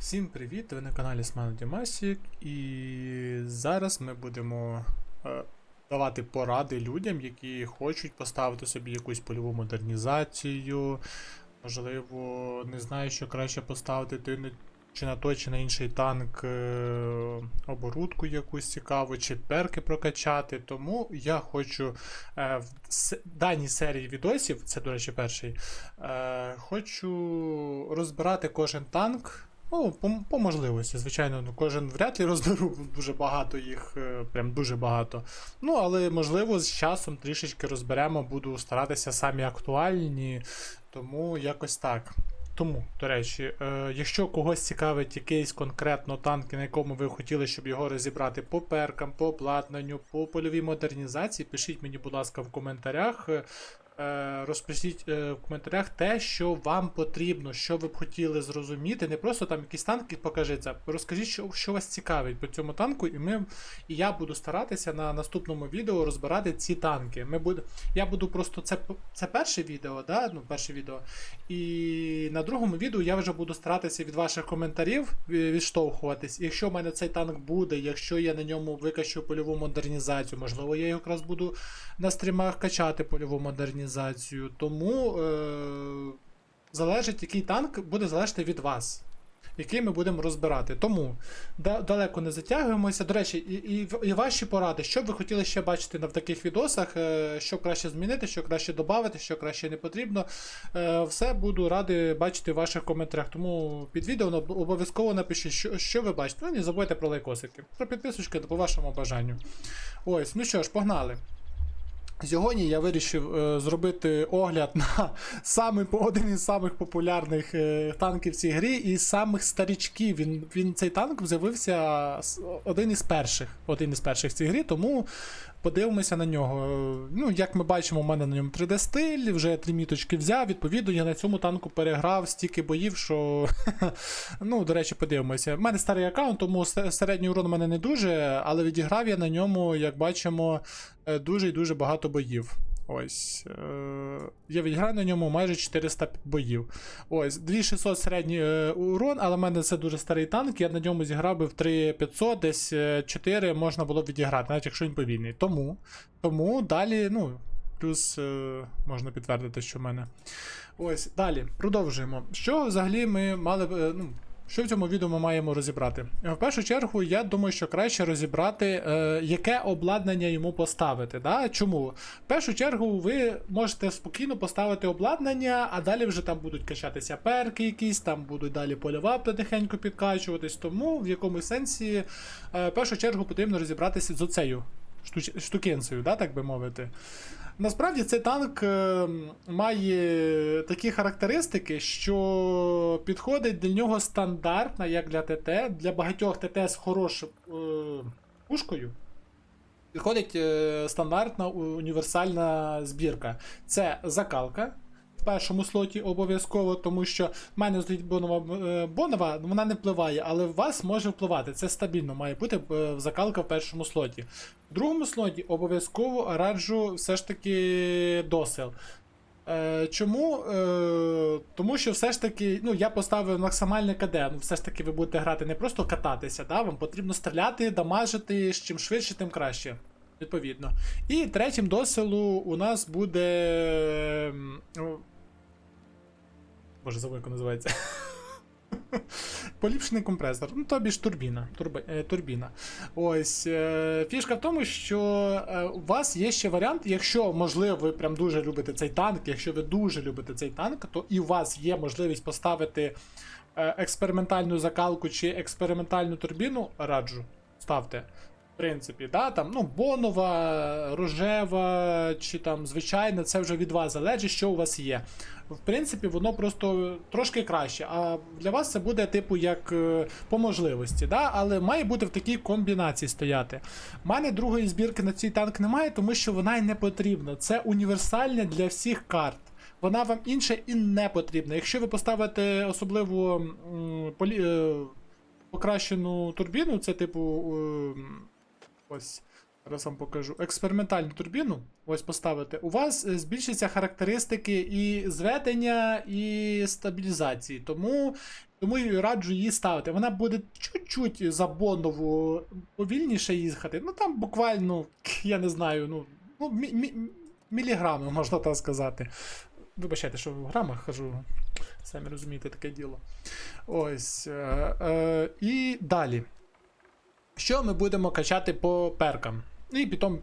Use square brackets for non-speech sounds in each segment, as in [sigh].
Всім привіт! Ви на каналі Smile Дімасік і зараз ми будемо е, давати поради людям, які хочуть поставити собі якусь польову модернізацію. Можливо, не знаю, що краще поставити ти чи на той, чи на інший танк е, оборудку якусь цікаву, чи перки прокачати. Тому я хочу е, в даній серії відосів, це, до речі, перший, е, хочу розбирати кожен танк. Ну, по, по можливості, звичайно, ну, кожен вряд ли розберу [laughs] дуже багато їх, е, прям дуже багато. Ну, але можливо, з часом трішечки розберемо, буду старатися самі актуальні, тому якось так. Тому, до речі, е, якщо когось цікавить якийсь конкретно танк, на якому ви хотіли, щоб його розібрати по перкам, по обладнанню, по польовій модернізації, пишіть мені, будь ласка, в коментарях. Е, Розпишіть е, в коментарях те, що вам потрібно, що ви б хотіли зрозуміти. Не просто там якісь танки покажеться. Розкажіть, що, що вас цікавить по цьому танку, і ми і я буду старатися на наступному відео розбирати ці танки. Ми буде, я буду просто це, це перше відео, да? ну, перше відео. І на другому відео я вже буду старатися від ваших коментарів ві- відштовхуватись. Якщо в мене цей танк буде, якщо я на ньому викачу польову модернізацію, можливо, я якраз буду на стрімах качати польову модернізацію. Тому е- залежить, який танк буде залежати від вас. Який ми будемо розбирати. Тому да- далеко не затягуємося. До речі, і, і, і ваші поради, що б ви хотіли ще бачити на в таких відосах, е, що краще змінити, що краще додати, що краще не потрібно. Е, Все буду радий бачити в ваших коментарях. Тому під відео обов'язково напишіть, що, що ви бачите. Ну не забудьте про лайкосики, про підписочки по вашому бажанню. Ось, ну що ж, погнали. Сьогодні я вирішив е, зробити огляд на самий, один із самих популярних е, танків в цій грі і самих старічків. Він, він цей танк з'явився один із перших. Один із перших в цій грі, тому подивимося на нього. Ну, як ми бачимо, у мене на ньому 3D стиль, вже три міточки взяв. Відповідно, я на цьому танку переграв стільки боїв, що. [laughs] ну, до речі, подивимося. У мене старий аккаунт, тому середній урон у мене не дуже, але відіграв я на ньому, як бачимо, е, дуже і дуже багато боїв. Ось. Е, я відіграв на ньому майже 400 боїв. Ось, 2600 середній е, урон, але в мене це дуже старий танк. Я на ньому зіграв би в 3500, десь е, 4 можна було б відіграти, навіть якщо він повільний. Тому, тому далі, ну. Плюс е, можна підтвердити, що в мене. Ось, далі, продовжуємо. Що взагалі ми мали б. е, Ну, що в цьому відео ми маємо розібрати? Е, В першу чергу, я думаю, що краще розібрати, е, яке обладнання йому поставити. Да? Чому? В першу чергу, ви можете спокійно поставити обладнання, а далі вже там будуть качатися перки якісь, там будуть далі польова потихеньку підкачуватись. Тому в якомусь сенсі, е, в першу чергу, потрібно розібратися з оцею штукенцею, да, так би мовити. Насправді цей танк е, має такі характеристики, що підходить для нього стандартна, як для ТТ, для багатьох ТТ з хорошою е, пушкою. Підходить е, стандартна універсальна збірка. Це закалка. В першому слоті обов'язково, тому що в мене стоїть бонова е, бонова, вона не впливає, але в вас може впливати. Це стабільно має бути е, закалка в першому слоті. В другому слоті обов'язково раджу все ж таки досил. Е, чому? Тому що все ж таки, ну, я поставив максимальне КД. Ну, все ж таки, ви будете грати не просто кататися, да? вам потрібно стріляти, дамажити, чим швидше, тим краще. Відповідно. І третім досилу у нас буде. Боже, забув, як називається. Поліпшений компресор, ну тобі ж турбіна. Турби, е, турбіна. Ось е, фішка в тому, що е, у вас є ще варіант, якщо, можливо, ви прям дуже любите цей танк, якщо ви дуже любите цей танк, то і у вас є можливість поставити е, експериментальну закалку чи експериментальну турбіну, раджу. Ставте. Принципі, да, там, ну, бонова, рожева чи там звичайна, це вже від вас залежить, що у вас є. В принципі, воно просто трошки краще. А для вас це буде, типу, як е, по можливості, да? але має бути в такій комбінації стояти. У мене другої збірки на цей танк немає, тому що вона й не потрібна. Це універсальна для всіх карт. Вона вам інша і не потрібна. Якщо ви поставите особливо полі... е, покращену турбіну, це типу. Ось. Зараз вам покажу. Експериментальну турбіну. Ось поставити. У вас е, збільшаться характеристики і зведення, і стабілізації. Тому Тому і раджу її ставити. Вона буде чуть-чуть за Бондову повільніше їхати. Ну там буквально, я не знаю, ну, ну мі- мі- міліграми, можна так сказати. Вибачайте, що в грамах кажу. Самі розумієте таке діло. Ось. Е, е, і далі. Що ми будемо качати по перкам? І потім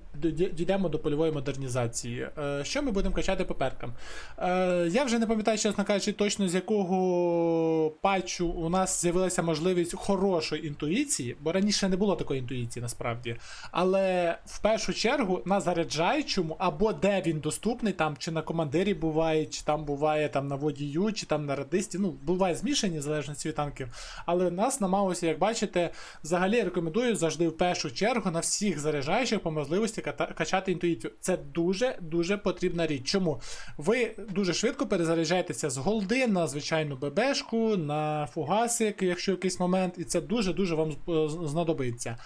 дійдемо до польової модернізації. Е, Що ми будемо качати по перкам? Е, Я вже не пам'ятаю, чесно кажучи, точно з якого патчу у нас з'явилася можливість хорошої інтуїції, бо раніше не було такої інтуїції насправді. Але в першу чергу на заряджаючому, або де він доступний, там чи на командирі буває, чи там буває там на водію, чи там на радисті. Ну, буває змішані в залежності від танків. Але нас на Маусі, як бачите, взагалі рекомендую завжди в першу чергу на всіх заряджаючих по можливості качати інтуїцію. Це дуже дуже потрібна річ. Чому? Ви дуже швидко перезаряджаєтеся з голди на звичайну ББшку, на фугасик, якщо якийсь момент, і це дуже дуже вам е, знадобиться.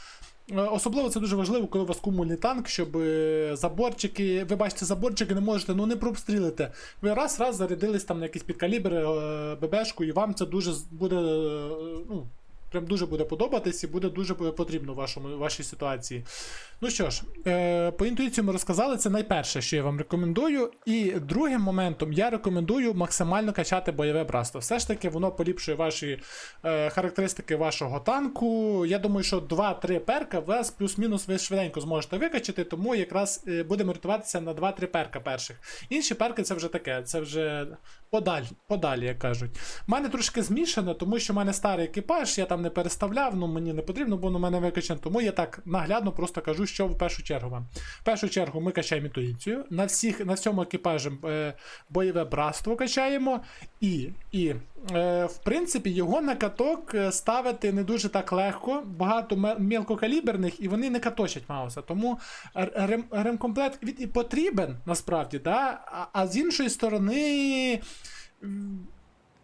Е, Особливо це дуже важливо, коли у вас кумульний танк, щоб е, заборчики, ви бачите, заборчики не можете, ну не прообстрілите. Ви раз-раз зарядились там на якийсь підкалібр ББшку, і вам це дуже буде. Ну, Прям дуже буде подобатись і буде дуже потрібно вашому, вашій ситуації. Ну що ж, е, по інтуїції ми розказали, це найперше, що я вам рекомендую. І другим моментом я рекомендую максимально качати бойове братство. Все ж таки, воно поліпшує ваші е, характеристики вашого танку. Я думаю, що 2-3 перка вас плюс-мінус ви швиденько зможете викачати, тому якраз е, будемо рятуватися на 2-3 перка перших. Інші перки це вже таке, це вже подаль, подалі, як кажуть. У мене трошки змішано, тому що в мене старий екіпаж, я там не переставляв, ну мені не потрібно, бо у мене викачано. Тому я так наглядно просто кажу, що в першу чергу вам. В першу чергу ми качаємо інтуїцію. На всіх, на всьому екіпажі е, бойове братство качаємо. І, і е, в принципі, його на каток е, ставити не дуже так легко. Багато мелкокаліберних, і вони не каточать Мауса. Тому рем, ремкомплект і потрібен насправді, да? а, а з іншої сторони.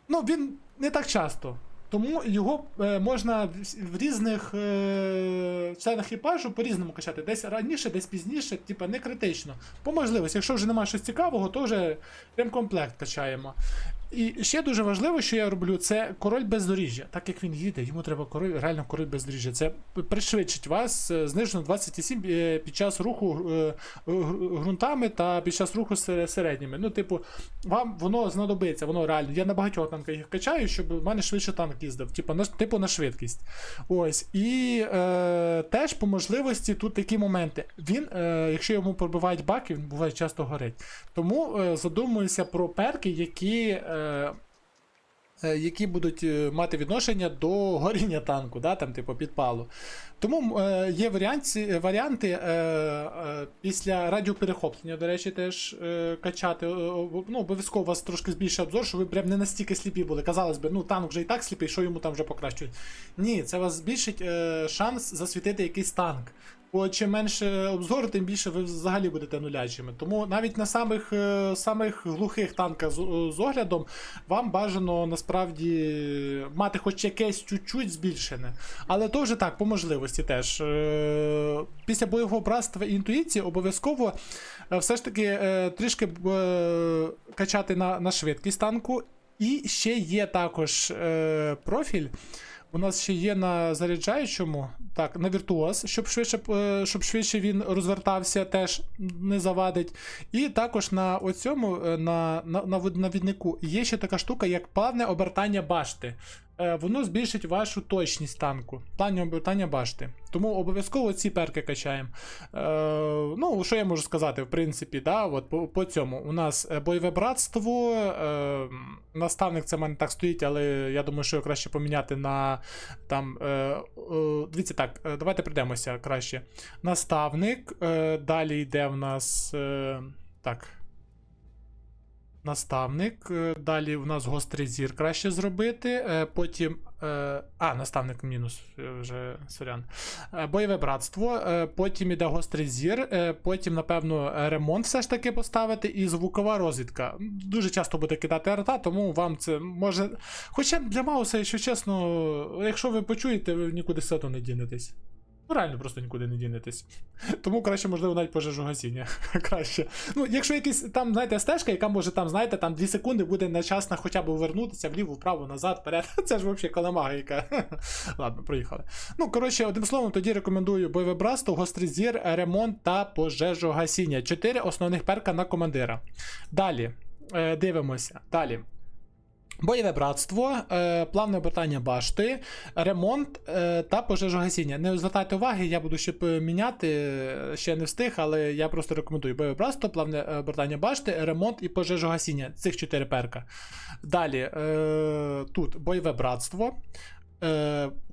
Ну, він не так часто. Тому його е, можна в, різних е, членах екіпажу по-різному качати. Десь раніше, десь пізніше, типа не критично. По можливості, якщо вже немає щось цікавого, то вже ремкомплект качаємо. І ще дуже важливо, що я роблю, це король бездоріжжя. Так як він їде, йому треба король, реально король бездоріжжя. Це пришвидшить вас е, знижено 27 е, під час руху е, ґрунтами та під час руху середніми. Ну, типу, вам воно знадобиться, воно реально. Я на багатьох танках їх качаю, щоб в мене швидше танк їздив, типу на, типу на швидкість. Ось. І е, теж по можливості тут такі моменти. Він, е, якщо йому пробивають баки, він буває часто горить. Тому е, задумуюся про перки, які. Е, е, які будуть е, мати відношення до горіння танку, да, там, типу, підпалу. Тому е, є варіанти, варіанти е, е, після радіоперехоплення, до речі, теж е, качати. Е, ну, обов'язково у вас трошки збільшує обзор, щоб ви прям не настільки сліпі були. Казалось би, ну танк вже і так сліпий, що йому там вже покращують. Ні, це вас збільшить е, шанс засвітити якийсь танк. Бо чим менше обзору, тим більше ви взагалі будете нулячими. Тому навіть на самих, е, самих глухих танках з, з оглядом вам бажано насправді мати хоч якесь чуть-чуть збільшене. Але то вже так, по можливості теж. Е, Після бойового братства і інтуїції обов'язково е, все ж таки е, трішки е, качати на, на швидкість танку. І ще є також е, профіль. У нас ще є на заряджаючому, так, на віртуоз, щоб швидше, е, щоб швидше він розвертався, теж не завадить. І також на оцьому, е, на, на, на навіднику, є ще така штука, як плавне обертання башти. Е, Воно збільшить вашу точність танку. Обертання башти. Тому обов'язково ці перки качаємо. Е, ну, що я можу сказати, в принципі, да, от по, по цьому. У нас е, бойове братство. Е, наставник це в мене так стоїть, але я думаю, що його краще поміняти на там. Е, е, дивіться так, е, давайте прийдемося краще. Наставник. Е, далі йде в нас. Е, так. Наставник. е, Далі в нас гострий зір краще зробити. е, Потім. е, А, наставник мінус. Вже сорян. Бойове братство. Потім іде гострий зір. Потім, напевно, ремонт все ж таки поставити. І звукова розвідка. Дуже часто буде кидати арта, тому вам це може. Хоча для Мауса, якщо чесно, якщо ви почуєте, ви нікуди все одно не дінетесь. Ну, реально просто нікуди не дінетесь. [laughs] Тому краще, можливо, навіть пожежу гасіння. [laughs] краще. Ну, якщо якийсь там, знаєте, стежка, яка може там, знаєте, там 2 секунди буде нечасно хоча б вернутися вліво, вправо, назад, вперед. [laughs] Це ж взагалі каламага, яка. Ладно, проїхали. Ну, коротше, одним словом, тоді рекомендую бойове братство, гострий зір, ремонт та пожежогасіння. Чотири основних перка на командира. Далі. Е, дивимося. Далі. Бойове братство, е, плавне обертання башти, ремонт е, та пожежогасіння. Не звертайте уваги, я буду ще міняти, е, ще не встиг, але я просто рекомендую бойове братство, плавне обертання башти, ремонт і пожежогасіння. Цих чотири перка. Далі тут бойове братство,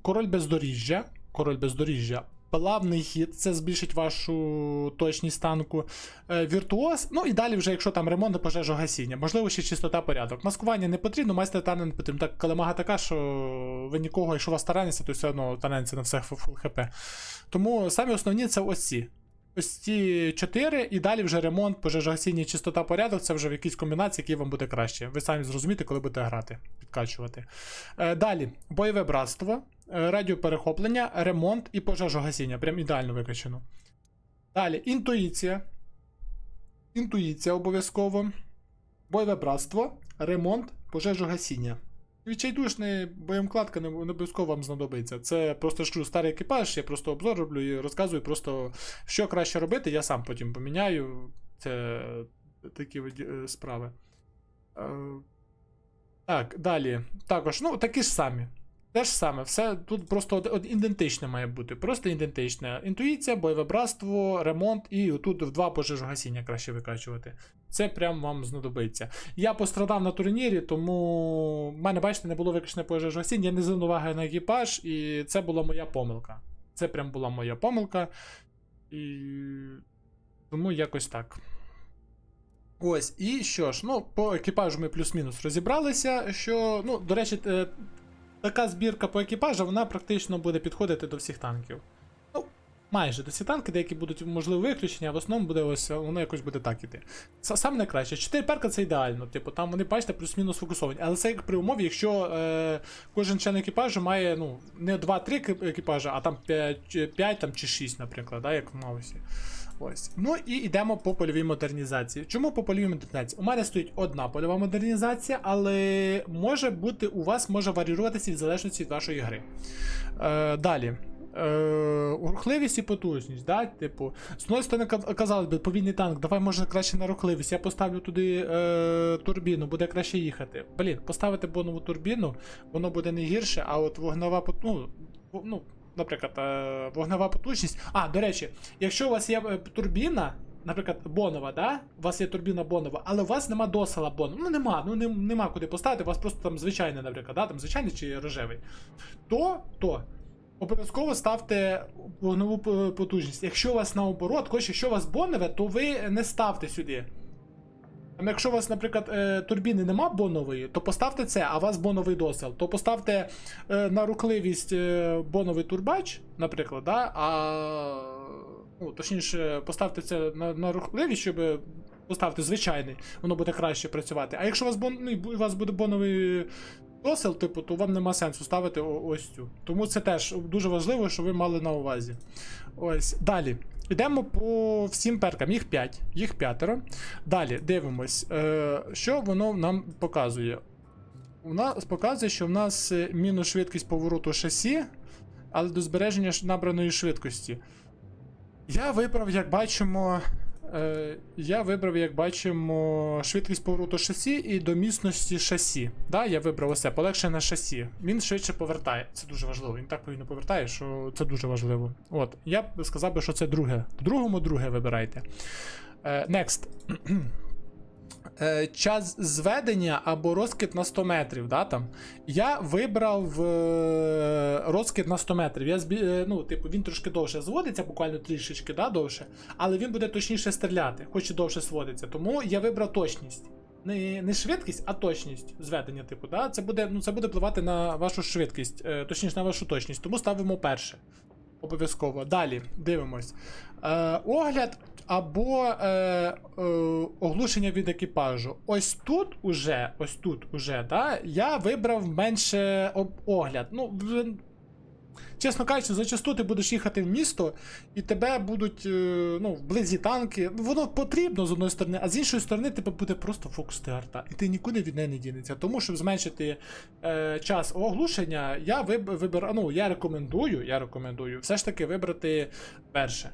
король бездоріжжя. Король бездоріжжя. Плавний хід, це збільшить вашу точність танку. Е, віртуоз. Ну і далі, вже якщо там ремонт і пожежогасіння. Можливо, ще чистота порядок. Маскування не потрібно, майстер тане не потрібно. Так, калемага така, що ви нікого, якщо у вас тараниться, то все одно тараниться на все фул хп. Тому самі основні це ось ці. Ось ці чотири, і далі вже ремонт, пожежогасіння, чистота порядок, це вже в якійсь комбінації, який вам буде краще. Ви самі зрозумієте, коли будете грати, підкачувати. Е, далі, бойове братство, радіоперехоплення, ремонт і пожежогасіння. Прям ідеально викачано. Далі, інтуїція. Інтуїція обов'язково. Бойове братство, ремонт, пожежогасіння. Відчайдушний боємкладка не, обов'язково вам знадобиться. Це просто ж старий екіпаж, я просто обзор роблю і розказую просто, що краще робити, я сам потім поміняю. Це такі е, справи. Е, Так, далі. Також, ну, такі ж самі. Те ж саме, все тут просто от, от ідентичне має бути. Просто ідентичне. Інтуїція, бойове братство, ремонт і тут в два пожежогасіння краще викачувати. Це прям вам знадобиться. Я пострадав на турнірі, тому в мене, бачите, не було виключне пожежогасіння, я не звернув уваги на екіпаж, і це була моя помилка. Це прям була моя помилка. І тому якось так. Ось, і що ж, ну, по екіпажу ми плюс-мінус розібралися. Що, ну, до речі, е, така збірка по екіпажу, вона практично буде підходити до всіх танків. Ну, майже до всіх танків, деякі будуть, можливо, виключення, а в основному буде ось, воно якось буде так іти. Саме найкраще. 4 перка це ідеально. Типу, там вони, бачите, плюс-мінус фокусовані. Але це як при умові, якщо е, кожен член екіпажу має ну, не 2-3 екіпажа, а там 5, 5 там, чи 6, наприклад, да, як в Маусі. Ось. Ну і йдемо по польовій модернізації. Чому по польовій модернізації? У мене стоїть одна польова модернізація, але може бути у вас може варіюватися в залежності від вашої гри. Е, далі. Е, рухливість і потужність, да? Типу, з одної сторони, ка- казалось би, повільний танк, давай може краще на рухливість. Я поставлю туди е, турбіну, буде краще їхати. Блін, поставити бонову турбіну, воно буде не гірше, а от вогнева ну, ну, наприклад, е, вогнева потужність. А, до речі, якщо у вас є е, турбіна, наприклад, Бонова, да? У вас є турбіна Бонова, але у вас нема досила Бонова. Ну нема, ну нем- нема куди поставити, у вас просто там звичайний, наприклад, да? там звичайний чи рожевий. То, то. Обов'язково ставте вогневу потужність. Якщо у вас наоборот, хоч якщо у вас бонове, то ви не ставте сюди. Там, якщо у вас, наприклад, е, турбіни нема бонової, то поставте це, а у вас боновий досил. То поставте е, на рухливість е, боновий турбач, наприклад, да? а ну, точніше, поставте це на, на рухливість, щоб поставити звичайний, воно буде краще працювати. А якщо у вас, бон, ну, у вас буде боновий досил, типу, то вам нема сенсу ставити ось цю. Тому це теж дуже важливо, що ви мали на увазі. Ось. Далі. Йдемо по всім перкам, їх 5, їх п'ятеро. Далі дивимось, е, що воно нам показує. У нас показує, що в нас е, мінус швидкість повороту шасі, але до збереження набраної швидкості. Я вибрав, як бачимо. Е, я вибрав, як бачимо, швидкість повороту шасі і домісності шасі. Да, я вибрав усе, полегшене шасі. Він швидше повертає. Це дуже важливо. Він так повільно повертає, що це дуже важливо. От, я сказав би, що це друге. В другому друге вибирайте. Е, next. [clears throat] Е, час зведення або розкид на 100 метрів. Да, там. Я вибрав е, розкид на 100 метрів. Я збі... е, ну, типу, він трошки довше зводиться, буквально трішечки да, довше, але він буде точніше стріляти, хоч і довше сводиться. Тому я вибрав точність. Не, не швидкість, а точність зведення, типу, да? це буде ну, це буде впливати на вашу швидкість, е, точніше на вашу точність, тому ставимо перше. Обов'язково. Далі дивимось. Е, огляд або е, е, оглушення від екіпажу. Ось тут уже, ось тут уже, да, я вибрав менше огляд. Ну, Чесно кажучи, зачасту ти будеш їхати в місто, і тебе будуть е, ну, вблизі танки. Воно потрібно з одної сторони, а з іншої сторони тебе буде просто фокус арта. І ти нікуди від неї не дінеться. Тому, щоб зменшити е, час оглушення, я виб, вибираю, ну, я рекомендую, я рекомендую все ж таки вибрати перше.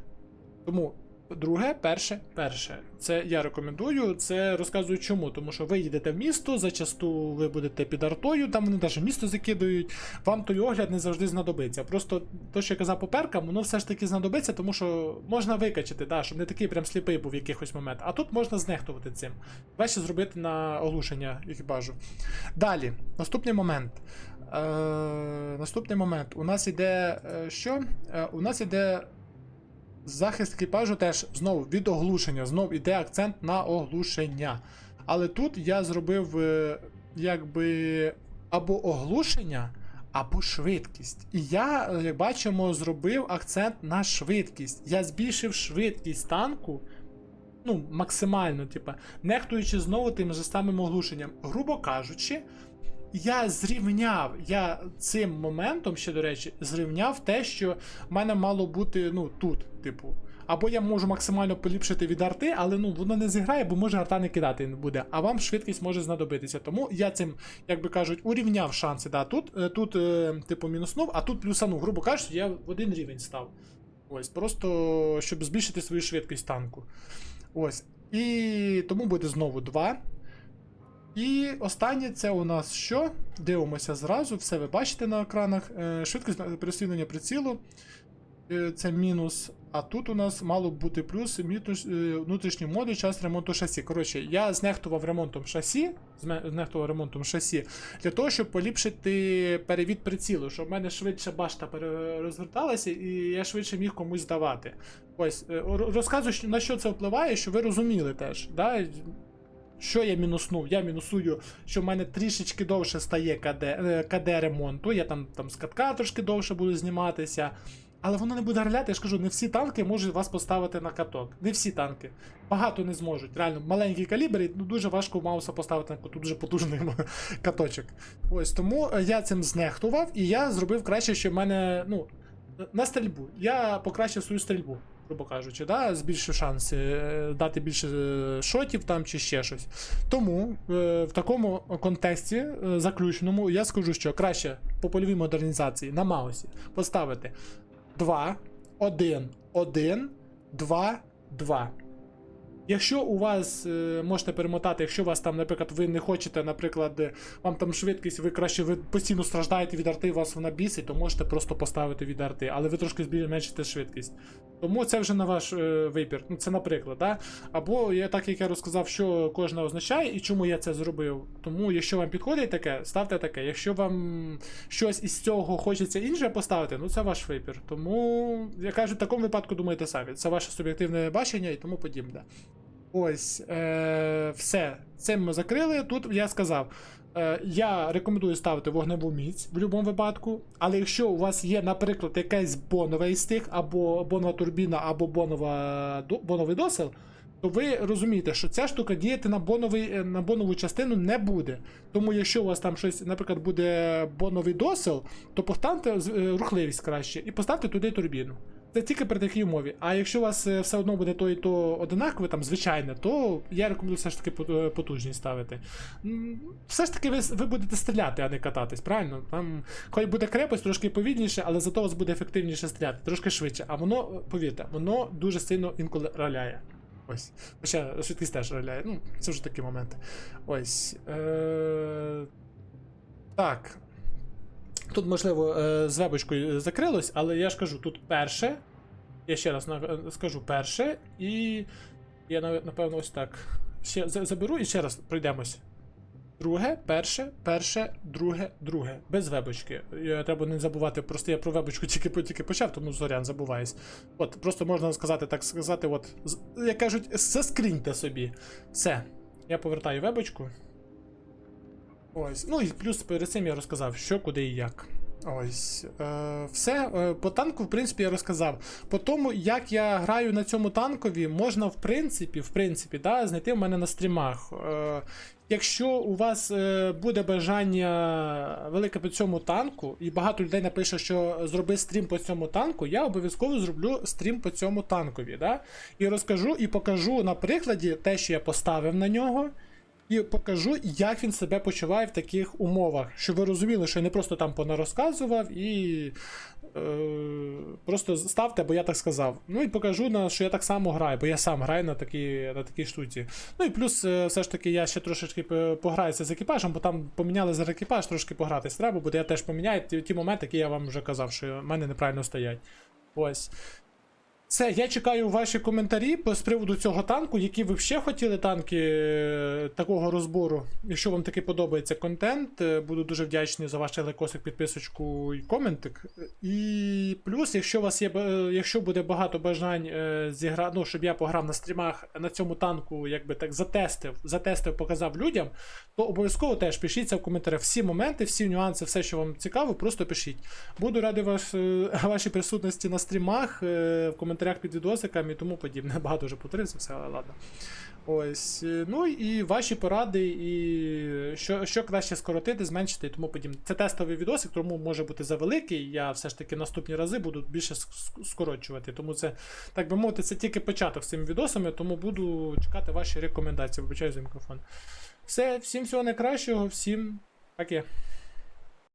Тому друге, перше, перше. Це я рекомендую. Це розказую чому. Тому що ви їдете в місто, зачасту ви будете під артою, там вони навіть місто закидують. Вам той огляд не завжди знадобиться. Просто то, що я казав по перкам, воно все ж таки знадобиться, тому що можна викачати, да, щоб не такий прям сліпий був в якихось моментах. А тут можна знехтувати цим. Краще зробити на оглушення екіпажу. Далі, наступний момент. Е, наступний момент. У нас іде е, що? Е, у нас іде захист екіпажу теж знову від оглушення. Знову йде акцент на оглушення. Але тут я зробив е, якби або оглушення, або швидкість. І я, е, як бачимо, зробив акцент на швидкість. Я збільшив швидкість танку. Ну, максимально, типа, нехтуючи знову тим же самим оглушенням. Грубо кажучи, я зрівняв, я цим моментом, ще, до речі, зрівняв те, що в мене мало бути, ну, тут, типу. Або я можу максимально поліпшити від арти, але ну воно не зіграє, бо може арта не кидати не буде, а вам швидкість може знадобитися. Тому я цим, як би кажуть, урівняв шанси. Да, Тут, е, тут е, типу, мінуснув, а тут плюсанув. Грубо кажучи, я в один рівень став. Ось, просто щоб збільшити свою швидкість танку. Ось. І тому буде знову 2. І останнє це у нас що? Дивимося зразу, все ви бачите на екранах. Е, Швидкість переслідування прицілу. Е, Це мінус. А тут у нас мало б бути плюс е, внутрішній модуль, час ремонту шасі. Коротше, я знехтував ремонтом шасі, знехтував ремонтом шасі для того, щоб поліпшити перевід прицілу, щоб в мене швидше башта розверталася і я швидше міг комусь здавати. Ось, розказую, на що це впливає, щоб ви розуміли теж. Да? Що я мінуснув? Я мінусую, що в мене трішечки довше стає КД, е, КД ремонту. Я там, там з катка трошки довше буду зніматися. Але воно не буде роляти, я ж кажу, не всі танки можуть вас поставити на каток. Не всі танки. Багато не зможуть. Реально, маленький калібр, і ну, дуже важко мауса поставити на каток, дуже потужний [laughs] каточок. Ось тому е, я цим знехтував, і я зробив краще, що в мене, ну, на стрільбу. Я покращив свою стрільбу, грубо кажучи, да? збільшив шанси е, дати більше е, шотів там чи ще щось. Тому е, в такому контексті заключеному я скажу, що краще по польовій модернізації на маусі поставити 2, 1, 1, 2, 2. Якщо у вас можете перемотати, якщо у вас там, наприклад, ви не хочете, наприклад, вам там швидкість, ви краще ви постійно страждаєте від арти, вас вона бісить, то можете просто поставити від арти, але ви трошки зменшите швидкість. Тому це вже на ваш е, вибір. Ну, це наприклад, да? Або я так як я розказав, що кожна означає і чому я це зробив. Тому, якщо вам підходить таке, ставте таке. Якщо вам щось із цього хочеться інше поставити, ну це ваш вибір. Тому, я кажу, в такому випадку думайте самі. Це ваше суб'єктивне бачення і тому подібне. Ось, е, все. Цим ми закрили. Тут я сказав. Е, я рекомендую ставити вогневу міць в будь-якому випадку. Але якщо у вас є, наприклад, якесь бонове із тих, або бонова турбіна, або бонова, боновий досел, то ви розумієте, що ця штука діяти на, боновий, е, на бонову частину не буде. Тому якщо у вас там щось, наприклад, буде боновий досел, то поставте е, рухливість краще і поставте туди турбіну. Це тільки при такій умові. А якщо у вас е, все одно буде то і то одинакове, там звичайне, то я рекомендую все ж таки е, потужність ставити. Все ж таки ви, ви будете стріляти, а не кататись, правильно? Там хай буде крепость трошки повільніше, але зато у вас буде ефективніше стріляти, трошки швидше. А воно, е, повірте, воно дуже сильно інколи роляє. Ось. Хоча швидкість теж роляє. Ну, це вже такі моменти. Ось. Е... Так. Тут, можливо, е, з вебочкою закрилось, але я ж кажу, тут перше. Я ще раз скажу перше, і я напевно ось так. Ще заберу і ще раз пройдемось. Друге, перше, перше, друге, друге. Без вебочки. Я, треба не забувати, просто я про вебочку тільки, тільки почав, тому зорян забуваюсь. От, просто можна сказати, так сказати, от, як кажуть, заскріньте собі. Все. Я повертаю вебочку. Ось. Ну і плюс перед цим я розказав, що, куди і як. Ось. Е, все. Е, по танку, в принципі, я розказав. По тому, як я граю на цьому танкові, можна, в принципі, в принципі, да, знайти в мене на стрімах. Е, Якщо у вас е, буде бажання велике по цьому танку, і багато людей напише, що зроби стрім по цьому танку, я обов'язково зроблю стрім по цьому танкові. Да? І розкажу і покажу на прикладі те, що я поставив на нього. І покажу, як він себе почуває в таких умовах, щоб ви розуміли, що я не просто там понарозказував і е, просто ставте, бо я так сказав. Ну і покажу, на, що я так само граю, бо я сам граю на такій, на такій штуці. Ну і плюс, е, все ж таки, я ще трошечки пограюся з екіпажем, бо там поміняли за екіпаж, трошки погратись треба буде. Я теж поміняю ті, ті моменти, які я вам вже казав, що в мене неправильно стоять. Ось. Все, я чекаю ваші коментарі з приводу цього танку, які ви б ще хотіли танки е, такого розбору. Якщо вам таки подобається контент, е, буду дуже вдячний за ваш лайкосик, підписочку і коментик. І плюс, якщо у вас є е, якщо буде багато бажань зігра... ну, щоб я пограв на стрімах на цьому танку, якби так затестив, затестив, показав людям, то обов'язково теж пишіться в коментарях всі моменти, всі нюанси, все, що вам цікаво, просто пишіть. Буду радий ваш, е, [laughs] вашій присутності на стрімах, в коментарях під відосиками і тому подібне. [laughs] Багато вже повторився, все, але ладно. Ось. е, Ну і ваші поради, і що, що краще скоротити, зменшити і тому подібне. Це тестовий відосик, тому може бути завеликий. Я все ж таки наступні рази буду більше ск- ск- скорочувати. Тому це, так би мовити, це тільки початок з цими відосами, тому буду чекати ваші рекомендації. Вибачаю за мікрофон. Все, всім всього найкращого, всім паке.